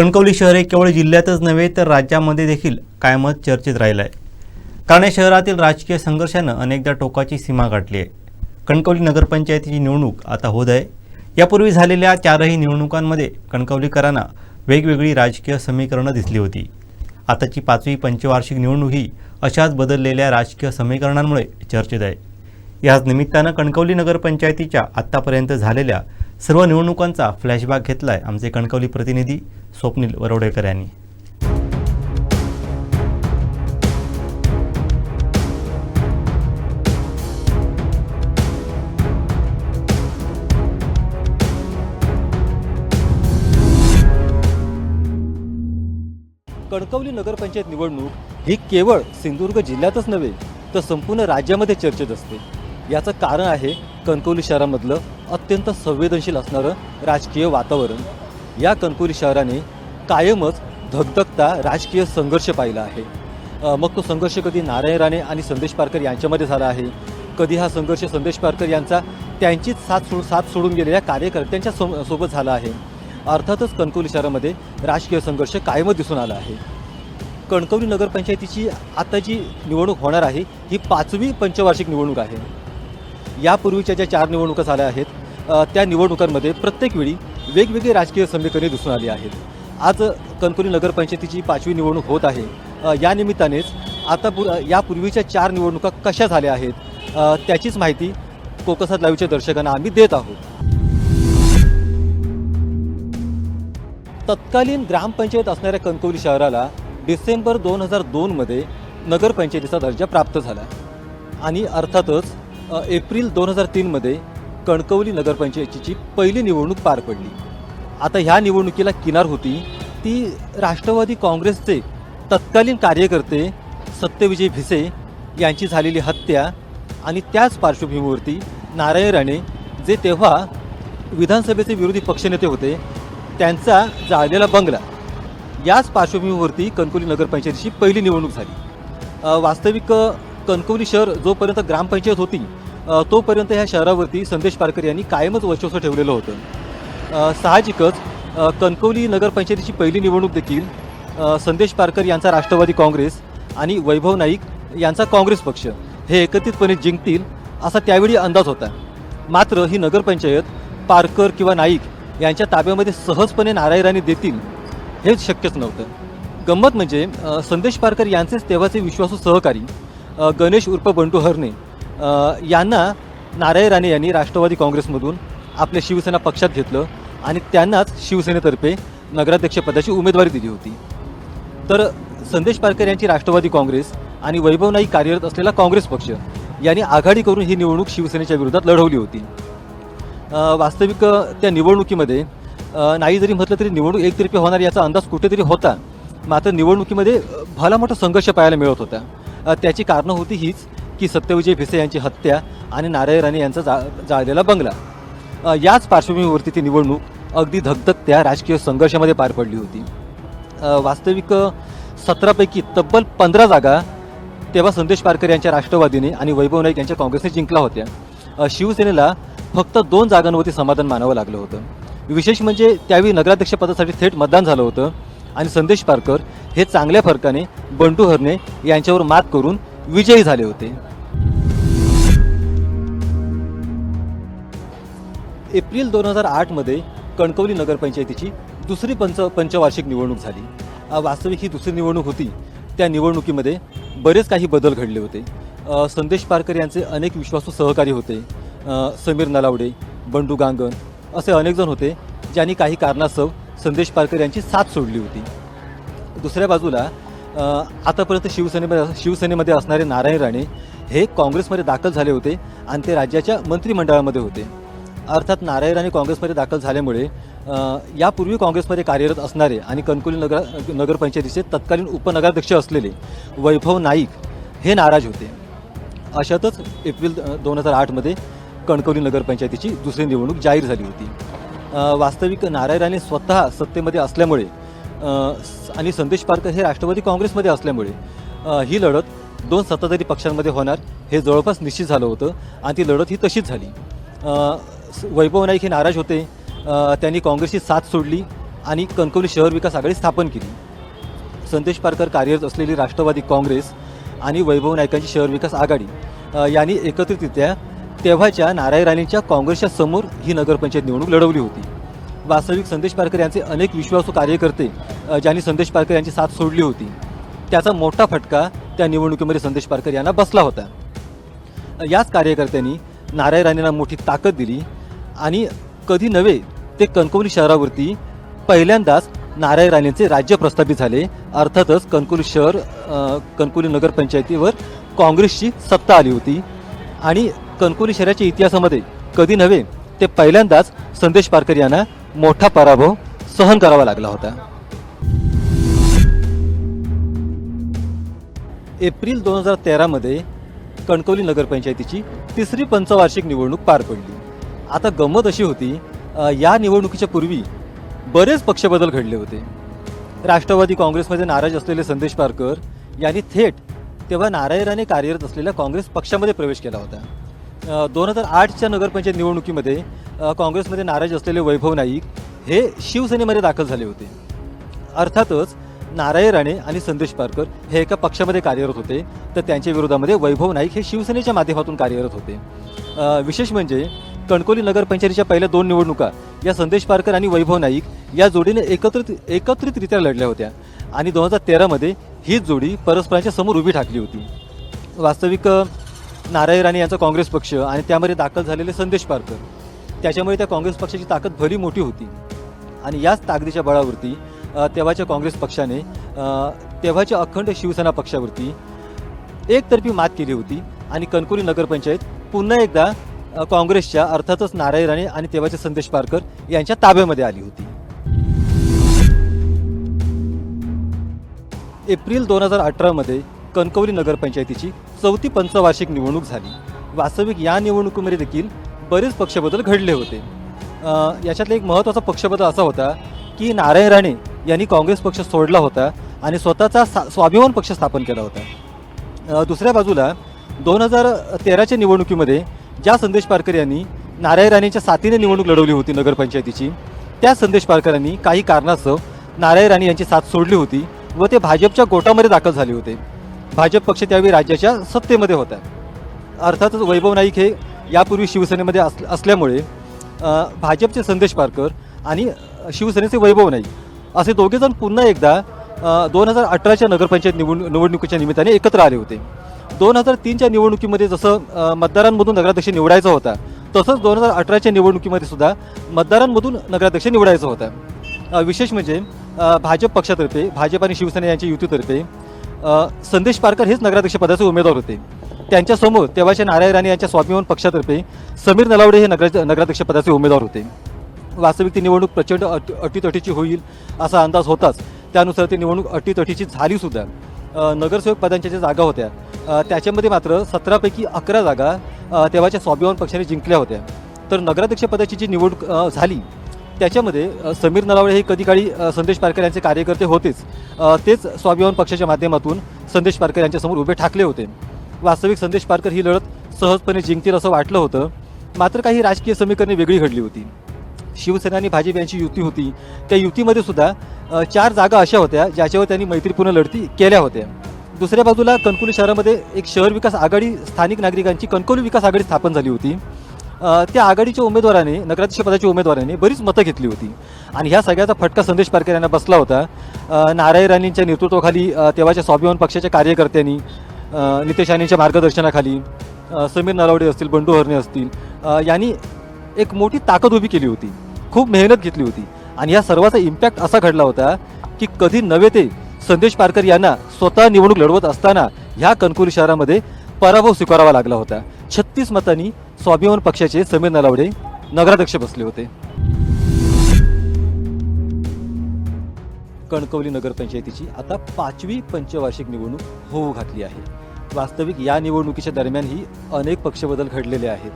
कणकवली शहर हे केवळ जिल्ह्यातच नव्हे तर राज्यामध्ये देखील कायमच चर्चेत राहिलं आहे कारण या शहरातील राजकीय संघर्षानं अनेकदा टोकाची सीमा गाठली आहे. कणकवली नगरपंचायतीची निवडणूक आता होत आहे. यापूर्वी झालेल्या चारही निवडणुकांमध्ये कणकवलीकरांना वेगवेगळी राजकीय समीकरणं दिसली होती. आताची पाचवी पंचवार्षिक निवडणूक ही अशाच बदललेल्या राजकीय समीकरणांमुळे चर्चेत आहे. याच निमित्तानं कणकवली नगरपंचायतीच्या आत्तापर्यंत झालेल्या सर्व निवडणुकांचा फ्लॅशबॅक घेतला आहे आमचे कणकवली प्रतिनिधी स्वप्नील वरोडेकर यांनी. कणकवली नगरपंचायत निवडणूक ही केवळ सिंधुदुर्ग जिल्ह्यातच नव्हे तर संपूर्ण राज्यामध्ये चर्चेत असते. याचं कारण आहे कणकवली शहरामधलं अत्यंत संवेदनशील असणारं राजकीय वातावरण या कणकुरी शहराने कायमच धगधगता राजकीय संघर्ष पाहिला आहे. मग तो संघर्ष कधी नारायण राणे आणि संदेश पारकर यांच्यामध्ये झाला आहे? कधी हा संघर्ष संदेश पारकर यांचा त्यांचीच साथ सोड साथ सोडून गेलेल्या कार्यकर्त्यांच्या सो सोबत झाला आहे? अर्थातच कणकवली शहरामध्ये राजकीय संघर्ष कायमच दिसून आला आहे. कणकवली नगरपंचायतीची आता जी निवडणूक होणार आहे ही पाचवी पंचवार्षिक निवडणूक आहे. यापूर्वीच्या ज्या चार निवडणुका झाल्या आहेत त्या निवडणुकांमध्ये प्रत्येक वेळी वेगवेगळी राजकीय समीकरणे दिसून आली आहेत. आज लातूर नगरपंचायतीची पाचवी निवडणूक होत आहे. या निमित्तानेच आता पु यापूर्वीच्या चार निवडणुका कशा झाल्या आहेत त्याचीच माहिती कोकसात लाईव्हच्या दर्शकांना आम्ही देत आहोत. तत्कालीन ग्रामपंचायत असणाऱ्या कणकवली शहराला डिसेंबर दोन हजार दोनमध्ये नगरपंचायतीचा दर्जा प्राप्त झाला. आणि अर्थातच एप्रिल दोन हजार तीनमध्ये कणकवली नगरपंचायतीची पहिली निवडणूक पार पडली. आता ह्या निवडणुकीला किनार होती ती राष्ट्रवादी काँग्रेसचे तत्कालीन कार्यकर्ते सत्यविजय भिसे यांची झालेली हत्या आणि त्याच पार्श्वभूमीवरती नारायण राणे जे तेव्हा विधानसभेचे विरोधी पक्षनेते होते त्यांचा जाळलेला बंगला. याच पार्श्वभूमीवरती कणकवली नगरपंचायतीची पहिली निवडणूक झाली. वास्तविक कणकवली शहर जोपर्यंत ग्रामपंचायत होती तोपर्यंत ह्या शहरावरती संदेश पारकर यांनी कायमच वर्चस्व ठेवलेलं होतं. साहजिकच कणकवली नगरपंचायतीची पहिली निवडणूक देखील संदेश पारकर यांचा राष्ट्रवादी काँग्रेस आणि वैभव नाईक यांचा काँग्रेस पक्ष हे एकत्रितपणे जिंकतील असा त्यावेळी अंदाज होता. मात्र ही नगरपंचायत पारकर किंवा नाईक यांच्या ताब्यामध्ये सहजपणे नारायणाने देतील हेच शक्यच नव्हतं. गंमत म्हणजे संदेश पारकर यांचेच तेव्हाचे विश्वासू सहकारी गणेश उर्फ बंटू हरणे यांना नारायण राणे यांनी राष्ट्रवादी काँग्रेसमधून आपल्या शिवसेना पक्षात घेतलं आणि त्यांनाच शिवसेनेतर्फे नगराध्यक्षपदाची उमेदवारी दिली होती. तर संदेश पारकर यांची राष्ट्रवादी काँग्रेस आणि वैभव नाईक कार्यरत असलेला काँग्रेस पक्ष यांनी आघाडी करून ही निवडणूक शिवसेनेच्या विरोधात लढवली होती. वास्तविक त्या निवडणुकीमध्ये नाही जरी म्हटलं तरी निवडणूक एकतर्फी होणार याचा अंदाज कुठेतरी होता. मात्र निवडणुकीमध्ये भला मोठा संघर्ष पाहायला मिळत होता. त्याची कारणं होती हीच की सत्यविजय भिसे यांची हत्या आणि नारायण राणे यांचा जा जाळलेला बंगला. याच पार्श्वभूमीवरती ती निवडणूक अगदी धगधगत्या राजकीय संघर्षामध्ये पार पडली होती. वास्तविक सतरापैकी तब्बल पंधरा जागा तेव्हा संदेश पारकर यांच्या राष्ट्रवादीने आणि वैभव नाईक यांच्या काँग्रेसने जिंकला होत्या. शिवसेनेला फक्त दोन जागांवरती समाधान मानावं लागलं होतं. विशेष म्हणजे त्यावेळी नगराध्यक्षपदासाठी थेट मतदान झालं होतं आणि संदेश पारकर हे चांगल्या फरकाने बंटू हरणे यांच्यावर मात करून विजयी झाले होते. एप्रिल दोन हजार आठमध्ये कणकवली नगरपंचायतीची दुसरी पंच पंचवार्षिक निवडणूक झाली. वास्तविक ही दुसरी निवडणूक होती. त्या निवडणुकीमध्ये बरेच काही बदल घडले होते. संदेश पारकर यांचे अनेक विश्वासू सहकारी होते. समीर नलावडे बंडू गांगण असे अनेकजण होते ज्यांनी काही कारणास्तव संदेश पारकर यांची साथ सोडली होती. दुसऱ्या बाजूला आतापर्यंत शिवसेनेमध्ये शिवसेनेमध्ये असणारे नारायण राणे हे काँग्रेसमध्ये दाखल झाले होते आणि ते राज्याच्या मंत्रिमंडळामध्ये होते. अर्थात नारायण राणे काँग्रेसमध्ये दाखल झाल्यामुळे यापूर्वी काँग्रेसमध्ये कार्यरत असणारे आणि कणकवली नगर नगरपंचायतीचे तत्कालीन उपनगराध्यक्ष असलेले वैभव नाईक हे नाराज होते. अशातच एप्रिल दोन हजार आठमध्ये कणकवली नगरपंचायतीची दुसरी निवडणूक जाहीर झाली होती. वास्तविक नारायण राणे स्वतः सत्तेमध्ये असल्यामुळे स- आणि संदेश पारकर हे राष्ट्रवादी काँग्रेसमध्ये असल्यामुळे ही लढत दोन सत्ताधारी पक्षांमध्ये होणार हे जवळपास निश्चित झालं होतं आणि ती लढत ही तशीच झाली. वैभव नाईक हे नाराज होते. त्यांनी काँग्रेसची साथ सोडली आणि कणकवली शहर विकास आघाडी स्थापन केली. संदेश पारकर कार्यरत असलेली राष्ट्रवादी काँग्रेस आणि वैभव नायकांची शहर विकास आघाडी यांनी एकत्रितरित्या तेव्हाच्या नारायण राणेंच्या काँग्रेसच्या समोर ही नगरपंचायत निवडणूक लढवली होती. वास्तविक संदेश पारकर यांचे अनेक विश्वासू कार्यकर्ते ज्यांनी संदेश पारकर यांची साथ सोडली होती. त्याचा मोठा फटका त्या निवडणुकीमध्ये संदेश पारकर यांना बसला होता. याच कार्यकर्त्यांनी नारायण राणेंना मोठी ताकद दिली आणि कधी नव्हे ते कणकवली शहरावरती पहिल्यांदाच नारायण राणेंचे राज्य प्रस्थापित झाले. अर्थातच कणकवली शहर कणकवली नगरपंचायतीवर काँग्रेसची सत्ता आली होती. आणि कणकवली शहराच्या इतिहासामध्ये कधी नव्हे ते पहिल्यांदाच संदेश पारकर यांना मोठा पराभव सहन करावा लागला होता. एप्रिल दोन हजार तेरामध्ये कणकवली नगरपंचायतीची तिसरी पंचवार्षिक निवडणूक पार पडली. आता गंमत अशी होती या निवडणुकीच्या पूर्वी बरेच पक्षबदल घडले होते. राष्ट्रवादी काँग्रेसमध्ये नाराज असलेले संदेश पारकर यांनी थेट तेव्हा नारायण राणे कार्यरत असलेल्या काँग्रेस पक्षामध्ये प्रवेश केला होता. दोन हजार आठच्या नगरपंचायत निवडणुकीमध्ये काँग्रेसमध्ये नाराज असलेले वैभव नाईक हे शिवसेनेमध्ये दाखल झाले होते. अर्थातच नारायण राणे आणि संदेश पारकर हे एका पक्षामध्ये कार्यरत होते तर त्यांच्या विरोधामध्ये वैभव नाईक हे शिवसेनेच्या माध्यमातून कार्यरत होते. विशेष म्हणजे कणकोली नगरपंचायतीच्या पहिल्या दोन निवडणुका या संदेश पारकर आणि वैभव नाईक या जोडीने एकत्रित एकत्रितरित्या लढल्या होत्या. आणि दोन हजार तेरामध्ये हीच जोडी परस्परांच्या समोर उभी ठाकली होती. वास्तविक नारायण राणे यांचा काँग्रेस पक्ष आणि त्यामध्ये दाखल झालेले संदेश पारकर. त्याच्यामुळे त्या काँग्रेस पक्षाची ताकद भली मोठी होती. आणि याच ताकदीच्या बळावरती तेव्हाच्या काँग्रेस पक्षाने तेव्हाच्या अखंड शिवसेना पक्षावरती एकतर्फी मात केली होती. आणि कणकोली नगरपंचायत पुन्हा एकदा काँग्रेसच्या अर्थातच नारायण राणे आणि तेव्हाचे संदेश पारकर यांच्या ताब्यामध्ये आली होती. एप्रिल दोन हजार अठरामध्ये कणकवली नगरपंचायतीची चौथी पंचवार्षिक निवडणूक झाली. वास्तविक या निवडणुकीमध्ये देखील बरेच पक्षबदल घडले होते. याच्यातला एक महत्त्वाचा पक्षबदल असा होता की नारायण राणे यांनी काँग्रेस पक्ष सोडला होता आणि स्वतःचा सा स्वाभिमान पक्ष स्थापन केला होता. दुसऱ्या बाजूला दोन हजार तेराच्या निवडणुकीमध्ये ज्या संदेश पारकर यांनी नारायण राणेच्या साथीने निवडणूक लढवली होती नगरपंचायतीची त्या संदेश पारकरांनी काही कारणास्तव नारायण राणे यांची साथ सोडली होती व ते भाजपच्या गोटामध्ये दाखल झाले होते. भाजप पक्ष त्यावेळी राज्याच्या सत्तेमध्ये होता. अर्थातच वैभव नाईक हे यापूर्वी शिवसेनेमध्ये अस असल्यामुळे भाजपचे संदेश पारकर आणि शिवसेनेचे वैभव नाईक असे दोघेजण पुन्हा एकदा दोन हजार अठराच्या नगरपंचायत निवड निवडणुकीच्या निमित्ताने एकत्र आले होते. दोन हजार तीनच्या निवडणुकीमध्ये जसं मतदारांमधून नगराध्यक्ष निवडायचा होता तसंच दोन हजार अठराच्या निवडणुकीमध्ये सुद्धा मतदारांमधून नगराध्यक्ष निवडायचा होता. विशेष म्हणजे भाजप पक्षातर्फे भाजप आणि शिवसेना यांच्या युतीतर्फे संदेश पारकर हेच नगराध्यक्ष पदाचे उमेदवार होते. त्यांच्यासमोर तेव्हाच्या नारायण राणे यांच्या स्वाभिमान पक्षातर्फे समीर नलावडे हे नगरा नगराध्यक्ष पदाचे उमेदवार होते. वास्तविक ती निवडणूक प्रचंड अट अटीतटीची होईल असा अंदाज होताच. त्यानुसार ती निवडणूक अटीतटीची झालीसुद्धा नगरसेवक पदांच्या ज्या जागा होत्या त्याच्यामध्ये मात्र सतरापैकी अकरा जागा तेव्हाच्या स्वाभिमान पक्षाने जिंकल्या होत्या. तर नगराध्यक्ष पदाची जी निवड झाली त्याच्यामध्ये समीर नलावडे हे कधी काळी संदेश पारकर यांचे कार्यकर्ते होतेच. तेच स्वाभिमान पक्षाच्या माध्यमातून संदेश पारकर यांच्यासमोर उभे ठाकले होते. वास्तविक संदेश पारकर ही लढत सहजपणे जिंकतील असं वाटलं होतं. मात्र काही राजकीय समीकरणे वेगळी घडली होती. शिवसेना आणि भाजप यांची युती होती. त्या युतीमध्ये सुद्धा चार जागा अशा होत्या ज्याच्यावर त्यांनी मैत्रीपूर्ण लढती केल्या होत्या. दुसऱ्या बाजूला कणकवली शहरामध्ये एक शहर विकास आघाडी स्थानिक नागरिकांची कणकवली विकास आघाडी स्थापन झाली होती. त्या आघाडीच्या उमेदवाराने नगराध्यक्ष पदाच्या उमेदवाराने बरीच मतं घेतली होती. आणि ह्या सगळ्याचा फटका संदेश पारकर यांना बसला होता. नारायण राणेंच्या नेतृत्वाखाली तेव्हाच्या स्वाभिमान पक्षाच्या कार्यकर्त्यांनी नितेश राणेंच्या मार्गदर्शनाखाली समीर नलावडे असतील बंडू हरणे असतील यांनी एक मोठी ताकद उभी केली होती. खूप मेहनत घेतली होती. आणि या सर्वाचा इम्पॅक्ट असा घडला होता की कधी नव्हे ते संदेश पारकर यांना स्वतः निवडणूक लढवत असताना ह्या कणकुरी शहरामध्ये पराभव स्वीकारावा लागला होता. छत्तीस मतांनी स्वाभिमान पक्षाचे समीर नलावडे नगराध्यक्ष बसले होते. कणकवली नगरपंचायतीची आता पाचवी पंचवार्षिक निवडणूक होऊ घातली आहे. वास्तविक या निवडणुकीच्या दरम्यानही अनेक पक्षबदल घडलेले आहेत.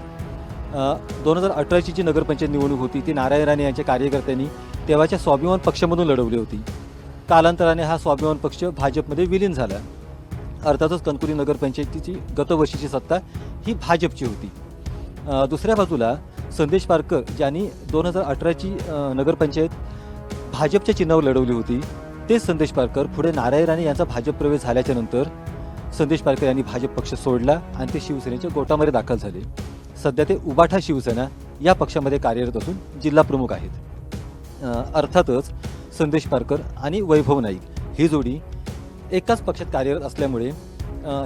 दोन हजार अठराची जी नगरपंचायत निवडणूक होती ती नारायण राणे यांच्या कार्यकर्त्यांनी तेव्हाच्या स्वाभिमान पक्षामधून लढवली होती. कालांतराने हा स्वाभिमान पक्ष भाजपमध्ये विलीन झाला. अर्थातच कणकुली नगरपंचायतीची गतवर्षीची सत्ता ही भाजपची होती. दुसऱ्या बाजूला संदेश पारकर ज्यांनी दोन हजार अठराची नगरपंचायत भाजपच्या चिन्हावर लढवली होती तेच संदेश पारकर पुढे नारायण राणे यांचा भाजप प्रवेश झाल्याच्यानंतर संदेश पारकर यांनी भाजप पक्ष सोडला आणि ते शिवसेनेच्या गोटामध्ये दाखल झाले. सध्या ते उबाठा शिवसेना या पक्षामध्ये कार्यरत असून जिल्हा प्रमुख आहेत. अर्थातच संदेश पारकर आणि वैभव नाईक ही जोडी एकाच पक्षात कार्यरत असल्यामुळे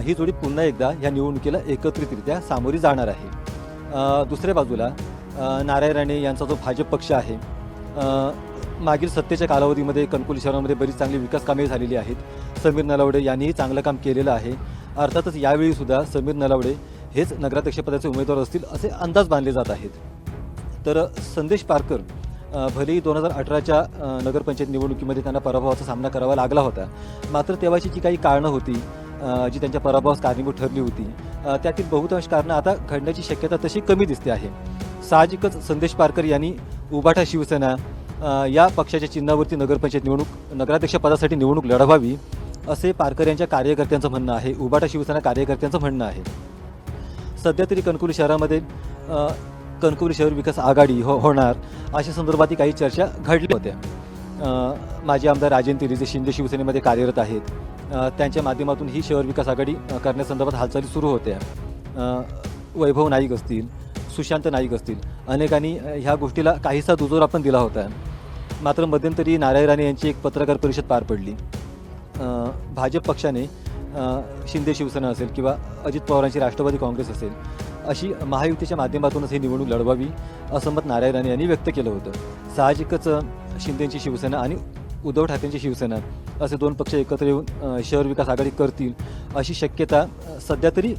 ही जोडी पुन्हा एकदा या निवडणुकीला एकत्रितरित्या सामोरी जाणार आहे. दुसऱ्या बाजूला नारायण राणे यांचा जो भाजप पक्ष आहे मागील सत्तेच्या कालावधीमध्ये कणकोली शहरामध्ये बरीच चांगली विकास कामे झालेली आहेत. समीर नलावडे यांनीही चांगलं काम केलेलं आहे. अर्थातच यावेळी सुद्धा समीर नलावडे हेच नगराध्यक्षपदाचे उमेदवार असतील असे अंदाज बांधले जात आहेत. तर संदेश पारकर भलेही दोन हजार अठराच्या नगरपंचायत निवडणुकीमध्ये त्यांना पराभवाचा सामना करावा लागला होता मात्र तेव्हाची जी काही कारणं होती जी त्यांच्या पराभवास कारणीभूत ठरली होती त्यातील बहुतांश कारणं आता घडण्याची शक्यता तशी कमी दिसते आहे. साहजिकच संदेश पारकर यांनी उबाठा शिवसेना या पक्षाच्या चिन्हावरती नगरपंचायत निवडणूक नगराध्यक्षपदासाठी निवडणूक लढवावी असे पारकर यांच्या कार्यकर्त्यांचं म्हणणं आहे उबाठा शिवसेना कार्यकर्त्यांचं म्हणणं आहे. सध्या तरी कणकवली शहरामध्ये कणकुरी कणकवली शहर विकास आघाडी हो होणार अशा संदर्भातही काही चर्चा घडल्या होत्या. माझे आमदार राजेंद्र तिरी जे शिंदे शिवसेनेमध्ये कार्यरत आहेत. त्यांच्या माध्यमातून ही शहर विकास आघाडी करण्यासंदर्भात हालचाली सुरू होत्या. वैभव नाईक असतील सुशांत नाईक असतील अनेकांनी ह्या गोष्टीला काहीसा दुजोरा पण दिला होता. मात्र मध्यंतरी नारायण राणे यांची एक पत्रकार परिषद पार पडली. भाजप पक्षाने शिंदे शिवसेना असेल किंवा अजित पवारांची राष्ट्रवादी काँग्रेस असेल अशी महायुतीच्या माध्यमातूनच ही निवडणूक लढवावी असं मत नारायण राणे यांनी व्यक्त केलं होतं. साहजिकच शिंदेची शिवसेना आणि उद्धव ठाकरेंची शिवसेना असे दोन पक्ष एकत्र येऊन शहर विकास आघाडी करतील अशी शक्यता सध्या तरी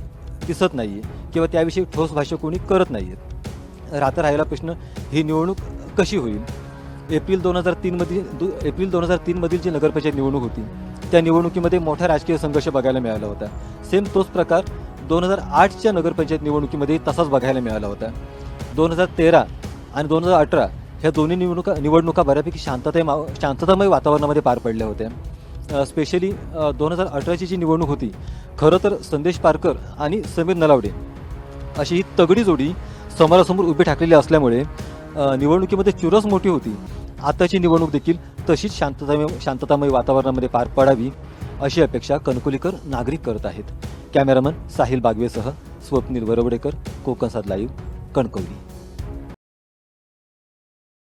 दिसत नाही आहे किंवा त्याविषयी ठोस भाष्य कोणी करत नाही आहेत राहता राहिला प्रश्न ही निवडणूक कशी होईल? एप्रिल दोन हजार तीनमधील दु एप्रिल दोन हजार तीनमधील जी नगरपंचायत निवडणूक होती त्या निवडणुकीमध्ये मोठा राजकीय संघर्ष बघायला मिळाला होता. सेम तोच प्रकार दोन हजार आठच्या नगरपंचायत निवडणुकीमध्ये तसाच बघायला मिळाला होता. दोन हजार तेरा आणि दोन हजार अठरा ह्या दोन्ही निवडणुका निवडणुका बऱ्यापैकी शांतता शांततामय वातावरणामध्ये पार पडल्या होत्या. स्पेशली दोन हजार अठराची जी निवडणूक होती खरं तर संदेश पारकर आणि समीर नलावडे अशी ही तगडी जोडी समोरासमोर उभी ठाकलेली असल्यामुळे निवडणुकीमध्ये चुरस मोठी होती. आताची निवडणूक देखील तशीच शांततामय शांततामय वातावरणामध्ये पार पडावी अशी अपेक्षा कणकोलीकर नागरिक करत आहेत. कॅमेरामन साहिल बागवेसह स्वप्नील वरवडेकर कोकणसाद लाईव्ह कणकवली.